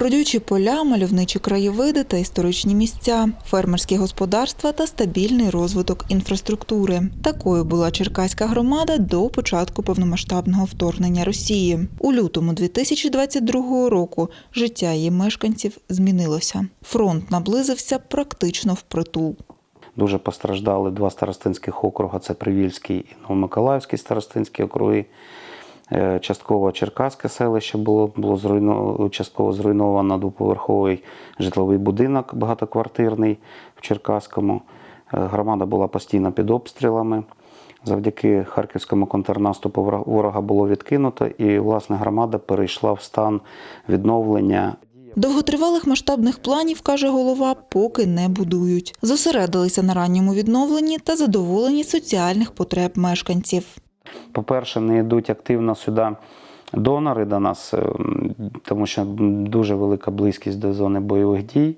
Родючі поля, мальовничі краєвиди та історичні місця, фермерські господарства та стабільний розвиток інфраструктури. Такою була черкаська громада до початку повномасштабного вторгнення Росії. У лютому 2022 року життя її мешканців змінилося. Фронт наблизився практично впритул. Дуже постраждали два старостинських округи: це Привільський і Новомиколаївський старостинські округи. Е, Частково Черкаське селище було, було зруйновано, частково зруйновано двоповерховий житловий будинок багатоквартирний в Черкаському. Е, Громада була постійно під обстрілами. Завдяки харківському контрнаступу ворога було відкинуто, і власне громада перейшла в стан відновлення Довготривалих масштабних планів, каже голова, поки не будують. Зосередилися на ранньому відновленні та задоволенні соціальних потреб мешканців. По-перше, не йдуть активно сюди донори до нас, е, тому що дуже велика близькість до зони бойових дій.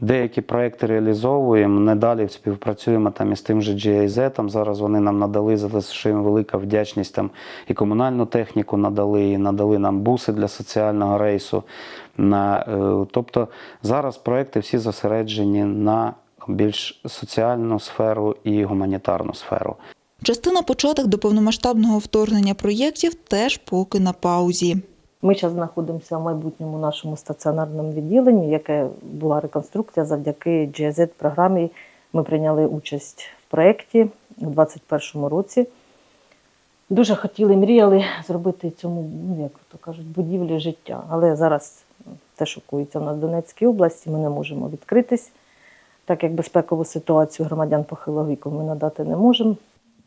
Деякі проекти реалізовуємо, не далі співпрацюємо там із тим же GIZ. Там зараз вони нам надали, за те, що їм велика вдячність там і комунальну техніку надали, і надали нам буси для соціального рейсу. На, е, тобто зараз проекти всі зосереджені на більш соціальну сферу і гуманітарну сферу. Частина початок до повномасштабного вторгнення проєктів теж поки на паузі. Ми зараз знаходимося в майбутньому нашому стаціонарному відділенні, яке була реконструкція завдяки GIZ програмі. Ми прийняли участь в проєкті у 2021 році. Дуже хотіли, мріяли зробити цьому, ну як то кажуть, будівлі життя. Але зараз те шокується у нас в Донецькій області, ми не можемо відкритись, так як безпекову ситуацію громадян похилого віку ми надати не можемо.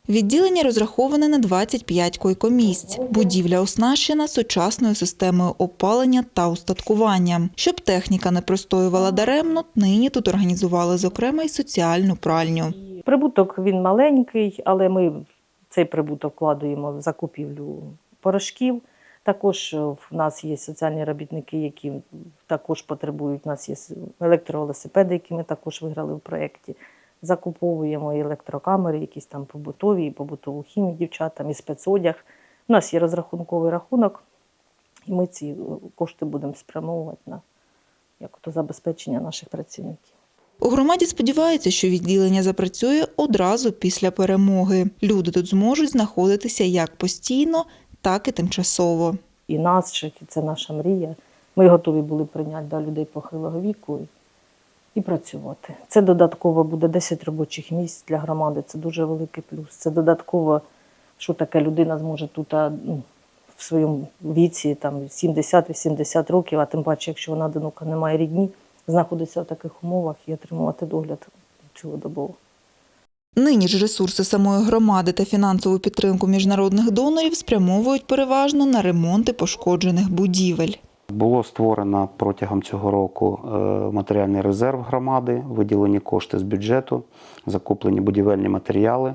Відділення розраховане на 25 койкомісць. Будівля оснащена сучасною системою опалення та устаткування. Щоб техніка не простоювала даремно, нині тут організували зокрема й соціальну пральню. Прибуток він маленький, але ми цей прибуток вкладаємо в закупівлю порошків. Також в нас є соціальні робітники, які також потребують. У нас є електровелосипеди, які ми також виграли в проєкті. Закуповуємо і електрокамери, якісь там побутові, і побутову хімію дівчатам, і спецодяг. У нас є розрахунковий рахунок, і ми ці е, кошти будемо спрямовувати на як то, забезпечення наших працівників. У громаді сподіваються, що відділення запрацює одразу після перемоги. Люди тут зможуть знаходитися як постійно, так і тимчасово. і нас, це наша мрія. Ми готові були прийняти да, людей похилого віку і, працювати. Це додатково буде 10 робочих місць для громади. Це дуже великий плюс. Це додатково, що таке людина зможе тут ну, в своєму віці, там 70-80 років, а тим паче, якщо вона одинока не має рідні, знаходиться в таких умовах і отримувати догляд цілодобово. Нині ж ресурси самої громади та фінансову підтримку міжнародних донорів спрямовують переважно на ремонти пошкоджених будівель. Було створено протягом цього року е, матеріальний резерв громади, виділені кошти з бюджету, закуплені будівельні матеріали.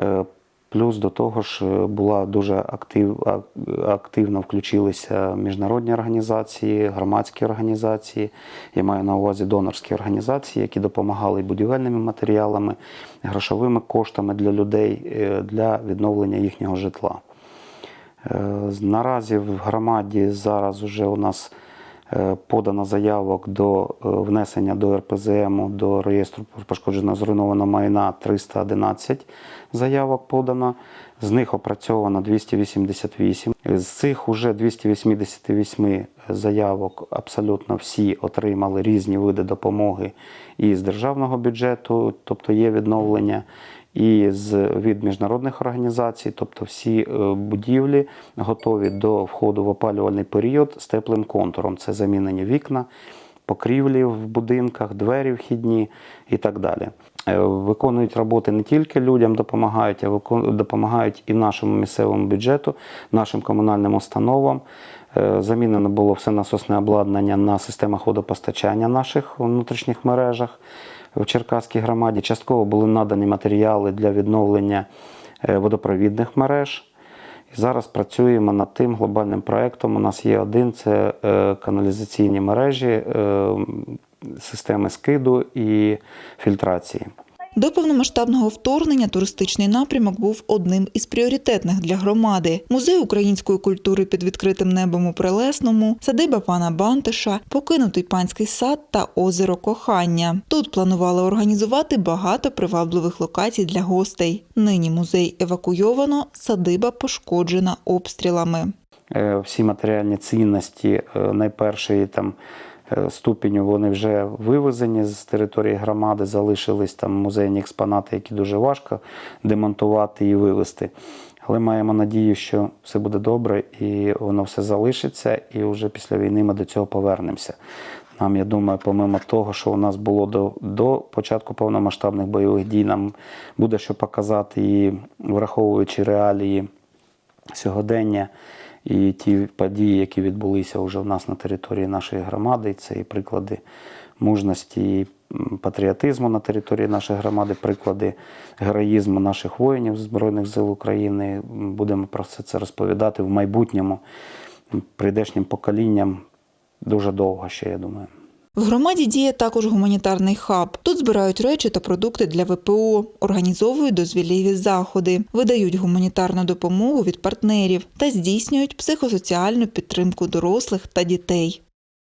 Е, Плюс до того ж е, була дуже актив, активно включилися міжнародні організації, громадські організації. Я маю на увазі донорські організації, які допомагали будівельними матеріалами, грошовими коштами для людей для відновлення їхнього житла. Е, Наразі в громаді зараз вже у нас е, подано заявок до е, внесення до РПЗМу, до реєстру пошкодженого зруйнованого майна 311 заявок подано. З них опрацьовано 288. З цих уже 288 заявок абсолютно всі отримали різні види допомоги і з державного бюджету, тобто є відновлення і з від міжнародних організацій, тобто всі е, будівлі готові до входу в опалювальний період з теплим контуром. Це замінені вікна, покрівлі в будинках, двері вхідні і так далі. Е, Виконують роботи не тільки людям допомагають, а допомагають і нашому місцевому бюджету, нашим комунальним установам. Е, Замінено було все насосне обладнання на системах водопостачання наших внутрішніх мережах в Черкаській громаді. Частково були надані матеріали для відновлення е, водопровідних мереж. І зараз працюємо над тим глобальним проєктом. У нас є один це е, каналізаційні мережі, е, системи скиду і фільтрації. До повномасштабного вторгнення туристичний напрямок був одним із пріоритетних для громади. Музей української культури під відкритим небом у Прелесному, садиба пана Бантиша, покинутий панський сад та озеро Кохання. Тут планували організувати багато привабливих локацій для гостей. Нині музей евакуйовано, садиба пошкоджена обстрілами. Е, Всі матеріальні цінності е, найпершої там ступеню вони вже вивезені з території громади, залишились там музейні експонати, які дуже важко демонтувати і вивезти. Але маємо надію, що все буде добре і воно все залишиться, і вже після війни ми до цього повернемося. Нам, я думаю, помимо того, що у нас було до, до початку повномасштабних бойових дій, нам буде що показати, і враховуючи реалії сьогодення і ті події, які відбулися вже в нас на території нашої громади, це і приклади мужності і патріотизму на території нашої громади, приклади героїзму наших воїнів Збройних сил України. Будемо про все це розповідати в майбутньому прийдешнім поколінням дуже довго ще, я думаю. В громаді діє також гуманітарний хаб. Тут збирають речі та продукти для ВПО, організовують дозвіллєві заходи, видають гуманітарну допомогу від партнерів та здійснюють психосоціальну підтримку дорослих та дітей.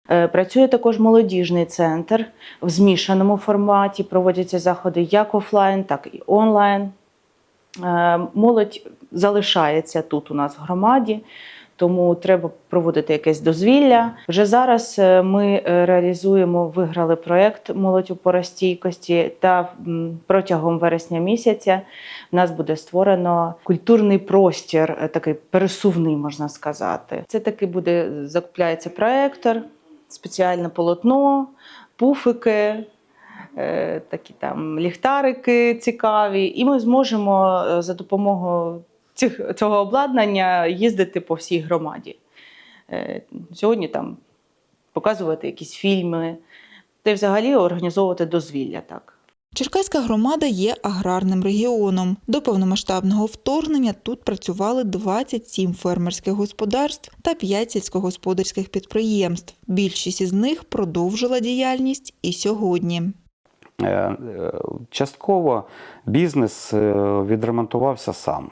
Е, Працює також молодіжний центр в змішаному форматі. Проводяться заходи як офлайн, так і онлайн. Е, Молодь залишається тут у нас в громаді, тому треба проводити якесь дозвілля. Вже зараз е, ми е, реалізуємо, виграли проєкт Молодь у поростійкості та протягом вересня місяця в нас буде створено культурний простір, е, такий пересувний, можна сказати. Це таки буде закупляється проектор, спеціальне полотно, пуфики. Такі там ліхтарики цікаві, і ми зможемо за допомогою цих, цього обладнання їздити по всій громаді. Е, Сьогодні там показувати якісь фільми, та й взагалі організовувати дозвілля так. Черкаська громада є аграрним регіоном. До повномасштабного вторгнення тут працювали 27 фермерських господарств та 5 сільськогосподарських підприємств. Більшість із них продовжила діяльність і сьогодні. Е, е, Частково бізнес е, відремонтувався сам.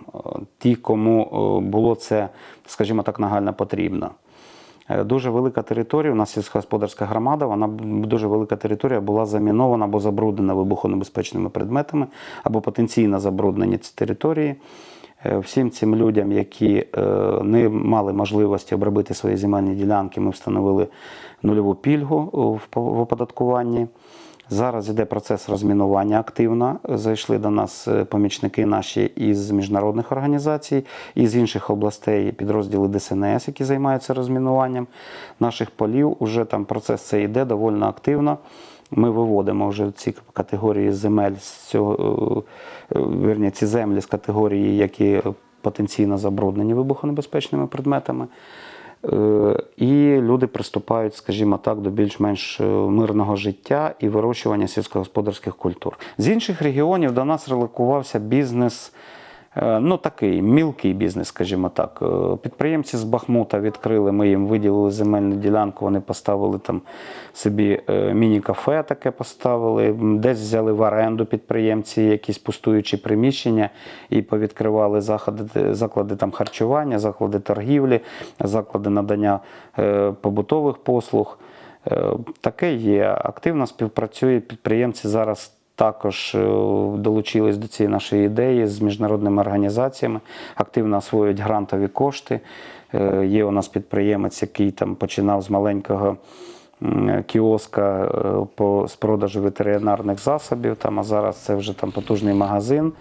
Ті, кому було це, скажімо так, нагально потрібно. Дуже велика територія, у нас сільськогосподарська громада, вона дуже велика територія була замінована або забруднена вибухонебезпечними предметами, або потенційно забруднені ці території. Всім цим людям, які не мали можливості обробити свої земельні ділянки, ми встановили нульову пільгу в оподаткуванні. Зараз йде процес розмінування активно. Зайшли до нас е, помічники наші із міжнародних організацій, із інших областей, підрозділи ДСНС, які займаються розмінуванням наших полів. Уже там процес це йде доволі активно. Ми виводимо вже ці категорії земель з цього, е, е, ці землі з категорії, які потенційно забруднені вибухонебезпечними предметами. Е, І люди приступають, скажімо так, до більш-менш е, мирного життя і вирощування сільськогосподарських культур. З інших регіонів до нас релокувався бізнес. Е, Ну, такий мілкий бізнес, скажімо так. Е, Підприємці з Бахмута відкрили, ми їм виділили земельну ділянку, вони поставили там собі е, міні-кафе таке поставили, десь взяли в оренду підприємці якісь пустуючі приміщення і повідкривали заходи, заклади там харчування, заклади торгівлі, заклади надання побутових послуг. Таке є. Активно співпрацюють підприємці зараз. Також е, долучились до цієї нашої ідеї з міжнародними організаціями, активно освоюють грантові кошти. Е, Є у нас підприємець, який там починав з маленького кіоска е, по з продажу ветеринарних засобів. Там, а зараз це вже там потужний магазин.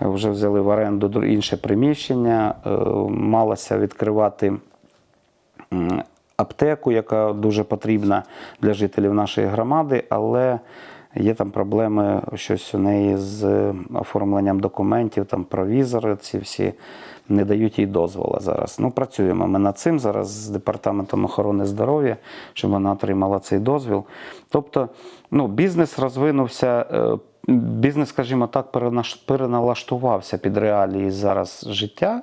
Вже взяли в оренду інше приміщення. Малося відкривати аптеку, яка дуже потрібна для жителів нашої громади, але є там проблеми щось у неї з оформленням документів, там провізори, ці всі не дають їй дозволу зараз. Ну, працюємо ми над цим зараз з департаментом охорони здоров'я, щоб вона отримала цей дозвіл. Тобто, ну, бізнес розвинувся. е, Бізнес, скажімо так, переналаштувався під реалії зараз життя,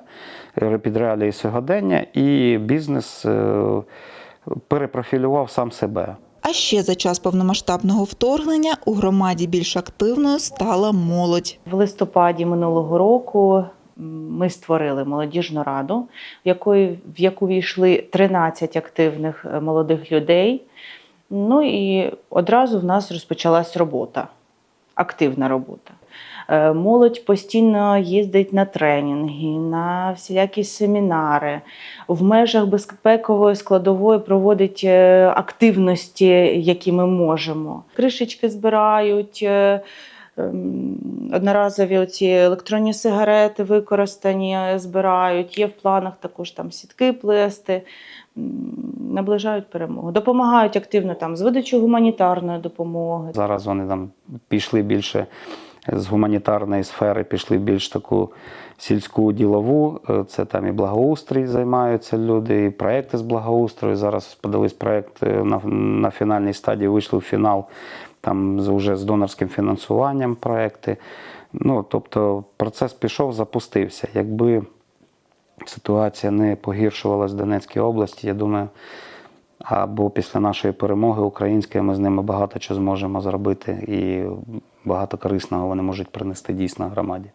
е, під реалії сьогодення, і бізнес е, перепрофілював сам себе. А ще за час повномасштабного вторгнення у громаді більш активною стала молодь. В листопаді минулого року ми створили молодіжну раду, в якої в яку війшли 13 активних е, молодих людей. Ну і одразу в нас розпочалась робота, активна робота. Е, Молодь постійно їздить на тренінги, на всілякі семінари. В межах безпекової складової проводить е, активності, які ми можемо. Кришечки збирають. Ем, Одноразові оці електронні сигарети використані е, збирають. Є в планах також там сітки плести, наближають перемогу. Допомагають активно там з видачі гуманітарної допомоги. Зараз вони там пішли більше з гуманітарної сфери, пішли більш таку сільську ділову. Е, Це там і благоустрій займаються люди, і проекти з благоустрою. Зараз подались проект е, на, на фінальній стадії, вийшли в фінал там вже з донорським фінансуванням проекти. Ну, тобто процес пішов, запустився. Якби ситуація не погіршувалась в Донецькій області, я думаю, або після нашої перемоги української ми з ними багато чого зможемо зробити і багато корисного вони можуть принести дійсно громаді.